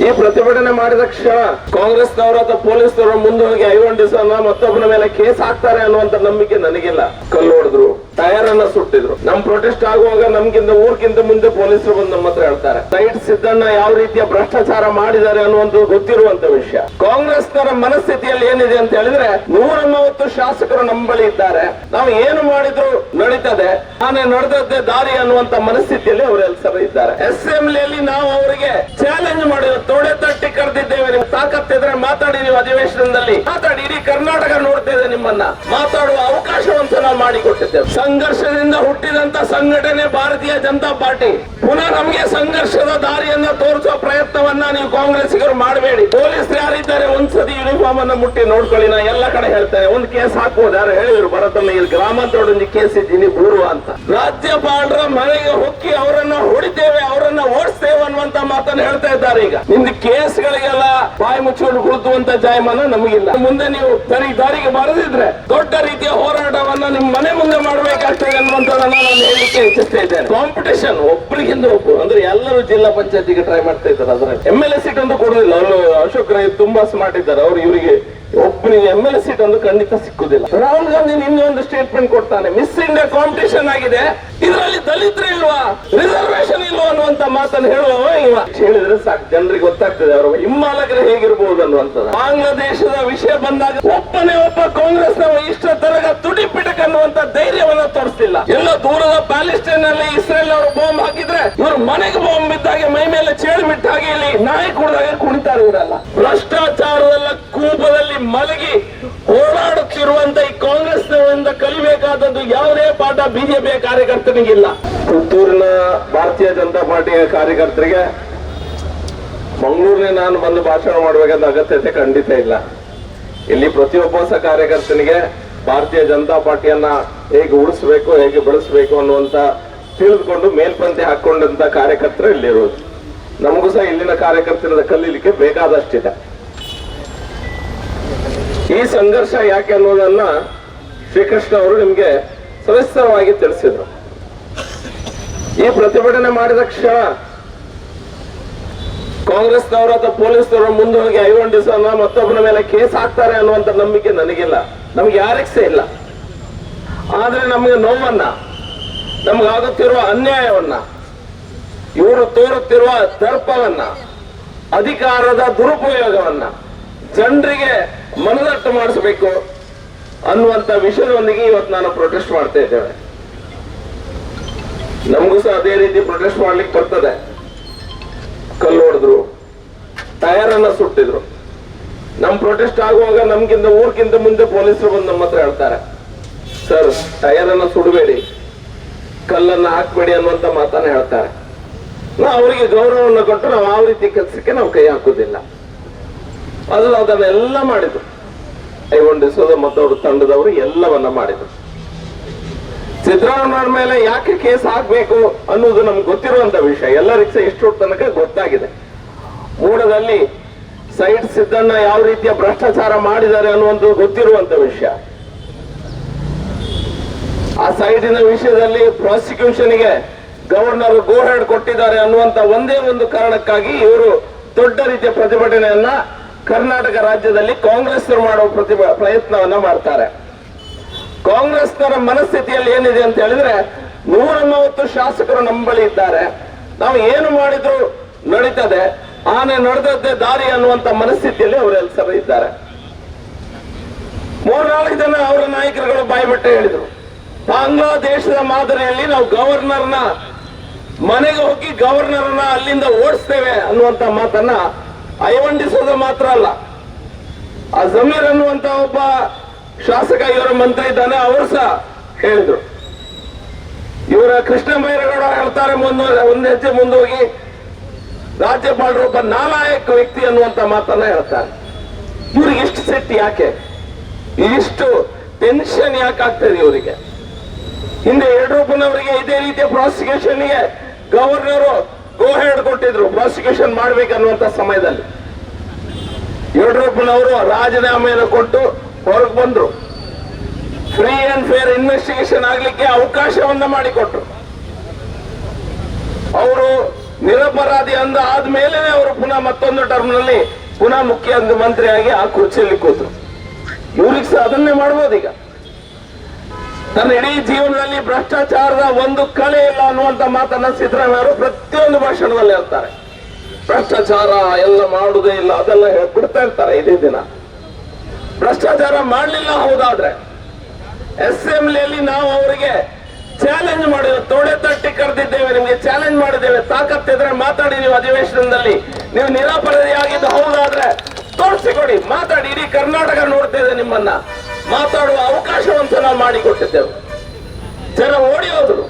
ಈ ಪ್ರತಿಭಟನೆ ಮಾಡಿದ ಕ್ಷಣ ಕಾಂಗ್ರೆಸ್ನವರು ಅಥವಾ ಪೊಲೀಸ್ನವರು ಮುಂದೆ ಹೋಗಿ ಐವಂಡಿಸನ್ನ ಮತ್ತೊಬ್ಬನ ಮೇಲೆ ಕೇಸ್ ಹಾಕ್ತಾರೆ ಅನ್ನುವಂತ ನಂಬಿಕೆ ನನಗಿಲ್ಲ. ಕಲ್ಲು ಹೊಡೆದ್ರು ಟೈರ್ ಅನ್ನ ಸುಟ್ಟಿದ್ರು. ನಮ್ ಪ್ರೊಟೆಸ್ಟ್ ಆಗುವಾಗ ನಮ್ಗಿಂತ ಊರ್ಗಿಂತ ಮುಂದೆ ಪೊಲೀಸರು ಬಂದು ನಮ್ಮ ಹತ್ರ ಹೇಳ್ತಾರೆ. ಸೈಡ್ ಸಿದ್ದಣ್ಣ ಯಾವ ರೀತಿಯ ಭ್ರಷ್ಟಾಚಾರ ಮಾಡಿದ್ದಾರೆ ಅನ್ನುವಂತ ಗೊತ್ತಿರುವಂತ ವಿಷಯ. ಕಾಂಗ್ರೆಸ್ನವರ ಮನಸ್ಥಿತಿಯಲ್ಲಿ ಏನಿದೆ ಅಂತ ಹೇಳಿದ್ರೆ ನೂರ ಮೂವತ್ತು ಶಾಸಕರು ನಮ್ಮ ಬಳಿ ಇದ್ದಾರೆ. ನಾವು ಏನು ಮಾಡಿದ್ರು ನಡೀತದೆ. ನಾನೇ ನಡೆದದ್ದೇ ದಾರಿ ಅನ್ನುವಂತ ಮನಸ್ಥಿತಿಯಲ್ಲಿ ಅವರು ಎಲ್ಲರೂ ಇದ್ದಾರೆ. ಅಸೆಂಬ್ಲಿಯಲ್ಲಿ ನಾವು ಅವರಿಗೆ ಚಾಲೆಂಜ್ ಮಾಡಿದ್ರು ತೋಡೆ ತಟ್ಟಿ ಕರೆದಿದ್ದೇವೆ. ನೀವು ಸಾಕತ್ತಿದ್ರೆ ಮಾತಾಡಿ ನೀವು ಅಧಿವೇಶನದಲ್ಲಿ. ಮಾತಾಡಿ, ಇಡೀ ಕರ್ನಾಟಕ ನೋಡ್ತಿದೆ ನಿಮ್ಮನ್ನ. ಮಾತಾಡುವ ಅವಕಾಶವಂತ ನಾವು ಮಾಡಿಕೊಟ್ಟಿದ್ದೇವೆ. ಸಂಘರ್ಷದಿಂದ ಹುಟ್ಟಿದಂತ ಸಂಘಟನೆ ಭಾರತೀಯ ಜನತಾ ಪಾರ್ಟಿ. ಪುನಃ ನಮಗೆ ಸಂಘರ್ಷದ ದಾರಿಯನ್ನ ತೋರಿಸುವ ಪ್ರಯತ್ನವನ್ನ ನೀವು ಕಾಂಗ್ರೆಸ್ಸಿಗರು ಮಾಡಬೇಡಿ. ಪೊಲೀಸ್ ಯಾರಿದ್ದಾರೆ ಒಂದ್ಸತಿ ಯೂನಿಫಾರ್ಮ್ ಅನ್ನ ಮುಟ್ಟಿ ನೋಡ್ಕೊಳ್ಳಿ, ನಾ ಎಲ್ಲ ಕಡೆ ಹೇಳ್ತೇನೆ. ಒಂದ್ ಕೇಸ್ ಹಾಕ್ಬೋದು, ಯಾರು ಹೇಳಿದ್ರು ಭರತಮ್ಮ, ಇಲ್ಲಿ ಗ್ರಾಮಾಂತರ ಕೇಸ್ ಇದ್ದೀನಿ, ಬೂರುವ ಅಂತ. ರಾಜ್ಯಪಾಲರ ಮನೆಗೆ ಹೊಕ್ಕಿ ಅವರನ್ನ ಹೊಡಿತೇವೆ ಅವರನ್ನ ಓಡಿಸ್ತೇವೆ ಅನ್ನುವಂತ ಮಾತನ್ನ ಹೇಳ್ತಾ ಇದ್ದಾರೆ ಈಗ. ನಿಮ್ದು ಕೇಸ್ಗಳಿಗೆಲ್ಲ ಬಾಯಿ ಮುಚ್ಚಿಕೊಂಡು ಕುಳಿತುವಂತ ಜಾಯಮಾನ ನಮಗಿಲ್ಲ. ಮುಂದೆ ನೀವು ಸರಿ ದಾರಿಗೆ ಬರದಿದ್ರೆ ದೊಡ್ಡ ರೀತಿಯ ಹೋರಾಟವನ್ನ ನಿಮ್ಮ ಮನೆ ಮುಂದೆ ಮಾಡಬೇಕಾಗ್ತದೆ ಅನ್ನುವಂಥದ್ದನ್ನ ನಾನು ಹೇಳಲಿಕ್ಕೆ ಇಚ್ಛಿಸ್ತಾ ಇದ್ದೇನೆ. ಕಾಂಪಿಟೇಷನ್ ಒಬ್ಬರಿಗಿಂತ ಒಬ್ಬರು ಅಂದ್ರೆ ಎಲ್ಲರೂ ಜಿಲ್ಲಾ ಪಂಚಾಯತಿಗೆ ಟ್ರೈ ಮಾಡ್ತಾ ಇದ್ದಾರೆ ಅದರಲ್ಲಿ. ಎಂ ಎಲ್ ಎ ಸೀಟ್ ಅಂತೂ ಕೊಡುದಿಲ್ಲ. ಅವರು ಅಶೋಕ್ ರೈ ತುಂಬಾ ಸ್ಮಾರ್ಟ್ ಇದ್ದಾರೆ. ಅವ್ರು ಇವರಿಗೆ ಒಬ್ಬನಿಗೆ ಎಂ ಎಲ್ ಎ ಸೀಟ್ ಒಂದು ಖಂಡಿತ ಸಿಕ್ಕುದಿಲ್ಲ. ರಾಹುಲ್ ಗಾಂಧಿ ಒಂದು ಸ್ಟೇಟ್ಮೆಂಟ್ ಕೊಡ್ತಾನೆ. ಮಿಸ್ ಇಂಡಿಯಾ ಕಾಂಪಿಟೇಷನ್ ಆಗಿದೆ. ಇದರಲ್ಲಿ ದಲಿತರು ಇಲ್ವಾ? ರಿಸರ್ವೇಶನ್ ಇಲ್ವಾ ಅನ್ನುವಂತ ಮಾತನ್ನು ಹೇಳುವವ ಇವ. ಹೇಳಿದ್ರೆ ಸಾಕು, ಜನರಿಗೆ ಗೊತ್ತಾಗ್ತದೆ ಅವರು ಹಿಮ್ಮಾಲಕರು ಹೇಗಿರ್ಬಹುದು ಅನ್ನುವಂಥದ್ದು. ಬಾಂಗ್ಲಾದೇಶದ ವಿಷಯ ಬಂದಾಗ ಒಬ್ಬನೇ ಒಬ್ಬ ಕಾಂಗ್ರೆಸ್ನವ ಇಷ್ಟ ತರಗ ತುಡಿಪಿಟಕ ಪಿಟಕ್ ಅನ್ನುವಂತ ಧೈರ್ಯವನ್ನ ತೋರಿಸಿಲ್ಲ ಎಲ್ಲ ದೂರದ ಪ್ಯಾಲೆಸ್ಟೈನ್ನಲ್ಲಿ ಇಸ್ರೇಲ್ ಅವರು ಬಾಂಬ್ ಹಾಕಿದ್ರೆ ಇವರು ಮನೆಗೆ ಬಾಂಬ್ ಬಿದ್ದಾಗೆ ಮೈ ಮೇಲೆ ಚೇಳು ಬಿಟ್ಟ ಹಾಗೆ ಇಲ್ಲಿ ನಾಯಿ ಕುಡಿದಾಗ ಕುಣಿತಾರೆ ಇವರೆಲ್ಲ ಭ್ರಷ್ಟಾಚಾರದಲ್ಲ ಕೂಪದಲ್ಲಿ ಮಲಗಿ ಓಡಾಡುತ್ತಿರುವಂತ ಈ ಕಾಂಗ್ರೆಸ್ನಿಂದ ಕಲಿಬೇಕಾದದ್ದು ಯಾವುದೇ ಪಾಠ ಬಿಜೆಪಿಯ ಕಾರ್ಯಕರ್ತನಿಗಿಲ್ಲ. ಪುತ್ತೂರಿನ ಭಾರತೀಯ ಜನತಾ ಪಾರ್ಟಿಯ ಕಾರ್ಯಕರ್ತರಿಗೆ ಮಂಗಳೂರಿನ ನಾನು ಬಂದು ಭಾಷಣ ಮಾಡಬೇಕಾದ ಅಗತ್ಯತೆ ಖಂಡಿತ ಇಲ್ಲ. ಇಲ್ಲಿ ಪ್ರತಿಯೊಬ್ಬ ಕಾರ್ಯಕರ್ತನಿಗೆ ಭಾರತೀಯ ಜನತಾ ಪಾರ್ಟಿಯನ್ನ ಹೇಗೆ ಉಳಿಸ್ಬೇಕು, ಹೇಗೆ ಬೆಳೆಸಬೇಕು ಅನ್ನುವಂತ ತಿಳಿದುಕೊಂಡು ಮೇಲ್ಪಂತೆ ಹಾಕೊಂಡಂತ ಕಾರ್ಯಕರ್ತರು ಇಲ್ಲಿರುವುದು. ನಮಗೂ ಸಹ ಇಲ್ಲಿನ ಕಾರ್ಯಕರ್ತರಿಂದ ಕಲೀಲಿಕ್ಕೆ ಬೇಕಾದಷ್ಟಿದೆ. ಈ ಸಂಘರ್ಷ ಯಾಕೆ ಅನ್ನೋದನ್ನ ಶ್ರೀಕೃಷ್ಣ ಅವರು ನಿಮ್ಗೆ ಸವಿಸ್ತರವಾಗಿ ತಿಳಿಸಿದ್ರು. ಈ ಪ್ರತಿಭಟನೆ ಮಾಡಿದ ಕ್ಷಣ ಕಾಂಗ್ರೆಸ್ನವರು ಅಥವಾ ಪೊಲೀಸ್ನವರು ಮುಂದೆ ಹೋಗಿ ಐವಂಡಿಸನ್ನ ಮತ್ತೊಬ್ಬನ ಮೇಲೆ ಕೇಸ್ ಹಾಕ್ತಾರೆ ಅನ್ನುವಂತ ನಂಬಿಕೆ ನನಗಿಲ್ಲ. ನಮ್ಗೆ ಯಾರಿಗ್ ಸಹ ಇಲ್ಲ. ಆದ್ರೆ ನಮಗೆ ನೋವನ್ನ, ನಮ್ಗಾಗುತ್ತಿರುವ ಅನ್ಯಾಯವನ್ನ, ಇವರು ತೋರುತ್ತಿರುವ ದರ್ಪವನ್ನ, ಅಧಿಕಾರದ ದುರುಪಯೋಗವನ್ನ ಜನರಿಗೆ ಮನದಟ್ಟು ಮಾಡಿಸಬೇಕು ಅನ್ನುವಂತ ವಿಷಯದೊಂದಿಗೆ ಇವತ್ತು ನಾನು ಪ್ರೊಟೆಸ್ಟ್ ಮಾಡ್ತಾ ಇದ್ದೇವೆ ನಮಗೂ ಸಹ ಅದೇ ರೀತಿ ಪ್ರೊಟೆಸ್ಟ್ ಮಾಡ್ಲಿಕ್ಕೆ ಬರ್ತದೆ. ಕಲ್ಲು ಹೊಡೆದ್ರು ಟಯರ್ ಅನ್ನ ಸುಟ್ಟಿದ್ರು. ನಮ್ ಪ್ರೊಟೆಸ್ಟ್ ಆಗುವಾಗ ನಮ್ಗಿಂತ ಊರ್ಗಿಂತ ಮುಂದೆ ಪೊಲೀಸರು ಬಂದು ನಮ್ಮ ಹತ್ರ ಹೇಳ್ತಾರೆ ಸರ್ ಟೈರ್ ಅನ್ನ ಸುಡಬೇಡಿ, ಕಲ್ಲನ್ನ ಹಾಕ್ಬೇಡಿ ಅನ್ನುವಂತ ಮಾತನ್ನ ಹೇಳ್ತಾರೆ. ನಾವು ಅವರಿಗೆ ಗೌರವವನ್ನು ಕೊಟ್ಟು ನಾವು ಆ ರೀತಿ ಕೆಲಸಕ್ಕೆ ನಾವು ಕೈ ಹಾಕುದಿಲ್ಲ ಅದು ಅದನ್ನೆಲ್ಲ ಮಾಡಿದ್ರು ಐಗೊಂಡಿಸೋದು ಮತ್ತವ್ರ ತಂಡದವರು ಎಲ್ಲವನ್ನ ಮಾಡಿದ್ರು ಸಿದ್ದರಾಮಯ್ಯ ಮೇಲೆ ಯಾಕೆ ಕೇಸ್ ಹಾಕ್ಬೇಕು ಅನ್ನೋದು ನಮ್ಗೆ ಗೊತ್ತಿರುವಂತ ವಿಷಯ. ಎಲ್ಲರಿಗೂ ಸಹ ತನಕ ಗೊತ್ತಾಗಿದೆ. ಮೂಡದಲ್ಲಿ ಸೈಡ್ ಸಿದ್ದಣ್ಣ ಯಾವ ರೀತಿಯ ಭ್ರಷ್ಟಾಚಾರ ಮಾಡಿದ್ದಾರೆ ಅನ್ನುವಂತ ಗೊತ್ತಿರುವಂತ ವಿಷಯ. ಆ ಸೈಡಿನ ವಿಷಯದಲ್ಲಿ ಪ್ರಾಸಿಕ್ಯೂಷನ್ಗೆ ಗವರ್ನರ್ ಗೋಹೆಡ್ ಕೊಟ್ಟಿದ್ದಾರೆ ಅನ್ನುವಂತ ಒಂದೇ ಒಂದು ಕಾರಣಕ್ಕಾಗಿ ಇವರು ದೊಡ್ಡ ರೀತಿಯ ಪ್ರತಿಭಟನೆಯನ್ನ ಕರ್ನಾಟಕ ರಾಜ್ಯದಲ್ಲಿ ಕಾಂಗ್ರೆಸ್ ಮಾಡುವ ಪ್ರತಿಭಾ ಪ್ರಯತ್ನವನ್ನ ಮಾಡ್ತಾರೆ. ಕಾಂಗ್ರೆಸ್ನರ ಮನಸ್ಥಿತಿಯಲ್ಲಿ ಏನಿದೆ ಅಂತ ಹೇಳಿದ್ರೆ ನೂರ ಮೂವತ್ತು ಶಾಸಕರು ನಮ್ಮ ಬಳಿ ಇದ್ದಾರೆ. ನಾವು ಏನು ಮಾಡಿದ್ರು ನಡೀತದೆ. ಆನೆ ನಡೆದದ್ದೇ ದಾರಿ ಅನ್ನುವಂತ ಮನಸ್ಥಿತಿಯಲ್ಲಿ ಅವರೆಲ್ಲ ಸರ ಇದ್ದಾರೆ. ಮೂರ್ನಾಲ್ಕು ಜನ ಅವರ ನಾಯಕರುಗಳು ಬಾಯ್ಬಿಟ್ಟು ಹೇಳಿದ್ರು. ಬಾಂಗ್ಲಾದೇಶದ ಮಾದರಿಯಲ್ಲಿ ನಾವು ಗವರ್ನರ್ನ ಮನೆಗೆ ಹೋಗಿ ಗವರ್ನರ್ನ ಅಲ್ಲಿಂದ ಓಡಿಸ್ತೇವೆ ಅನ್ನುವಂತ ಮಾತನ್ನ ಐವಂಡಿಸೋದು ಮಾತ್ರ ಅಲ್ಲ. ಆ ಜಮೀರ್ ಅನ್ನುವಂತ ಒಬ್ಬ ಶಾಸಕ ಇವರ ಮಂತ ಇದ್ದಾನೆ, ಅವರು ಸಹ ಹೇಳಿದ್ರು. ಇವರ ಕೃಷ್ಣ ಬೈರೇಗೌಡ ಹೇಳ್ತಾರೆ, ಮುಂದೆ ಒಂದು ಹೆಜ್ಜೆ ಮುಂದೋಗಿ, ರಾಜ್ಯಪಾಲರು ಒಬ್ಬ ನಾಲಾಯಕ ವ್ಯಕ್ತಿ ಅನ್ನುವಂತ ಮಾತನ್ನ ಹೇಳ್ತಾರೆ. ಇವ್ರಿಗೆ ಇಷ್ಟು ಸಿಟ್ಟು ಯಾಕೆ? ಇಷ್ಟು ಟೆನ್ಷನ್ ಯಾಕೆ ಆಗ್ತದೆ ಇವರಿಗೆ? ಹಿಂದೆ ಯಡಿಯೂರಪ್ಪನವರಿಗೆ ಇದೇ ರೀತಿಯ ಪ್ರಾಸಿಕ್ಯೂಷನ್ಗೆ ಗವರ್ನರು ಗೋ ಹೆಡ್ ಕೊಟ್ಟಿದ್ರು ಪ್ರಾಸಿಕ್ಯೂಷನ್ ಮಾಡ್ಬೇಕನ್ನುವಂತ ಸಮಯದಲ್ಲಿ. ಯಡಿಯೂರಪ್ಪನವರು ರಾಜೀನಾಮೆಯನ್ನು ಕೊಟ್ಟು ಹೊರಗೆ ಬಂದ್ರು. ಫ್ರೀ ಅಂಡ್ ಫೇರ್ ಇನ್ವೆಸ್ಟಿಗೇಷನ್ ಆಗ್ಲಿಕ್ಕೆ ಅವಕಾಶವನ್ನ ಮಾಡಿಕೊಟ್ರು. ಅವರು ನಿರಪರಾಧಿ ಅಂದ ಆದ್ಮೇಲೆ ಅವರು ಪುನಃ ಮತ್ತೊಂದು ಟರ್ಮ್ನಲ್ಲಿ ಪುನಃ ಮುಖ್ಯ ಮಂತ್ರಿಯಾಗಿ ಆ ಕುರ್ಚಿಯಲ್ಲಿ ಕೂತರು. ಇವ್ರಿಗೆ ಸಹ ಅದನ್ನೇ ಮಾಡ್ಬೋದು ತನ್ನ ಇಡೀ ಜೀವನದಲ್ಲಿ ಭ್ರಷ್ಟಾಚಾರದ ಒಂದು ಕಲೆ ಇಲ್ಲ ಅನ್ನುವಂತ ಮಾತನ್ನ ಸಿದ್ದರಾಮಯ್ಯ ಅವರು ಪ್ರತಿಯೊಂದು ಭಾಷಣದಲ್ಲಿ ಹೇಳ್ತಾರೆ. ಭ್ರಷ್ಟಾಚಾರ ಎಲ್ಲ ಮಾಡುದೇ ಇಲ್ಲ, ಅದೆಲ್ಲ ಹೇಳ್ಬಿಡ್ತಾ ಇರ್ತಾರೆ ಇದೇ ದಿನ. ಭ್ರಷ್ಟಾಚಾರ ಮಾಡಲಿಲ್ಲ ಹೌದಾದ್ರೆ ಅಸೆಂಬ್ಲಿಯಲ್ಲಿ ನಾವು ಅವರಿಗೆ ಚಾಲೆಂಜ್ ಮಾಡಿದ್ರು ತೊಡೆ ತಟ್ಟಿ ಕರೆದಿದ್ದೇವೆ, ನಿಮಗೆ ಚಾಲೆಂಜ್ ಮಾಡಿದ್ದೇವೆ ತಾಕತ್ತಿದ್ರೆ ಮಾತಾಡಿ ನೀವು ಅಧಿವೇಶನದಲ್ಲಿ. ನೀವು ನಿರಾಪರಾಧಿಯಾಗಿದ್ದು ಹೌದಾದ್ರೆ ತೋರಿಸಿಕೊಡಿ, ಮಾತಾಡಿ, ಇಡೀ ಕರ್ನಾಟಕ ನೋಡ್ತಾ ಇದೆ ನಿಮ್ಮನ್ನ. ಮಾತಾಡುವ ಅವಕಾಶವಂತ ನಾವು ಮಾಡಿಕೊಟ್ಟಿದ್ದೆವು. ಜನ ಓಡಿ ಹೋದರು